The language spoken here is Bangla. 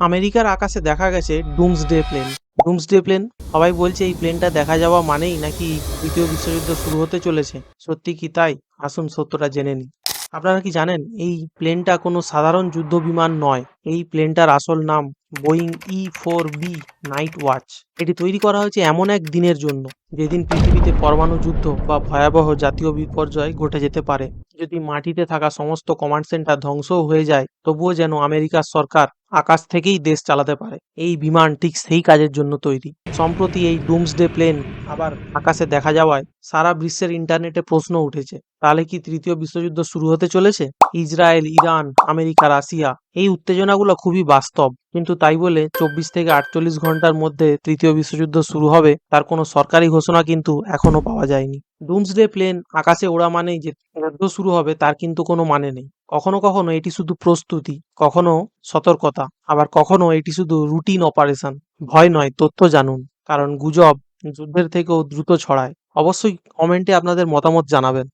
আমেরিকার আকাশে দেখা গেছে ডুমসডে প্লেন। Doomsday plane? সবাই বলছে এই প্লেনটা দেখা যাওয়া মানেই নাকি দ্বিতীয় বিশ্বযুদ্ধ শুরু হতে চলেছে। সত্যি কি তাই? আসুন সত্যটা জেনে নিই। আপনারা কি জানেন, এই প্লেনটা কোনো সাধারণ যুদ্ধ বিমান নয়। এই প্লেনটার আসল নাম Boeing E four B, night watch. এটি তৈরি করা হয়েছে এমন এক দিনের জন্য, যেদিন পৃথিবীতে পরমাণু যুদ্ধ বা ভয়াবহ জাতীয় বিপর্যয় ঘটে যেতে পারে। যদি মাটিতে থাকা সমস্ত কমান্ড সেন্টার ধ্বংসও হয়ে যায়, তবুও যেন আমেরিকার সরকার আকাশ থেকেই দেশ চালাতে পারে। এই বিমান ঠিক সেই কাজের জন্য তৈরি। সম্প্রতি এই ডুমসডে প্লেন আবার আকাশে দেখা যাওয়ায় সারা বিশ্বের ইন্টারনেটে প্রশ্ন উঠেছে, তাহলে কি তৃতীয় বিশ্বযুদ্ধ শুরু হতে চলেছে? ইসরায়েল, ইরান, আমেরিকা, রাশিয়া, এই উত্তেজনাগুলো খুবই বাস্তব। কিন্তু তাই বলে চব্বিশ থেকে আটচল্লিশ ঘণ্টার মধ্যে তৃতীয় বিশ্বযুদ্ধ শুরু হবে, তার কোনো সরকারি ঘোষণা কিন্তু এখনও পাওয়া যায়নি। ডুমসডে প্লেন আকাশে ওড়া মানেই যে যুদ্ধ শুরু হবে, তার কিন্তু কোনো মানে নেই। কখনো কখনো এটি শুধু প্রস্তুতি, কখনো সতর্কতা, আবার কখনো এটি শুধু রুটিন অপারেশন ভয় নয়, তথ্য জানুন। কারণ গুজব যুদ্ধের থেকেও দ্রুত ছড়ায়। অবশ্যই কমেন্টে আপনাদের মতামত জানাবেন।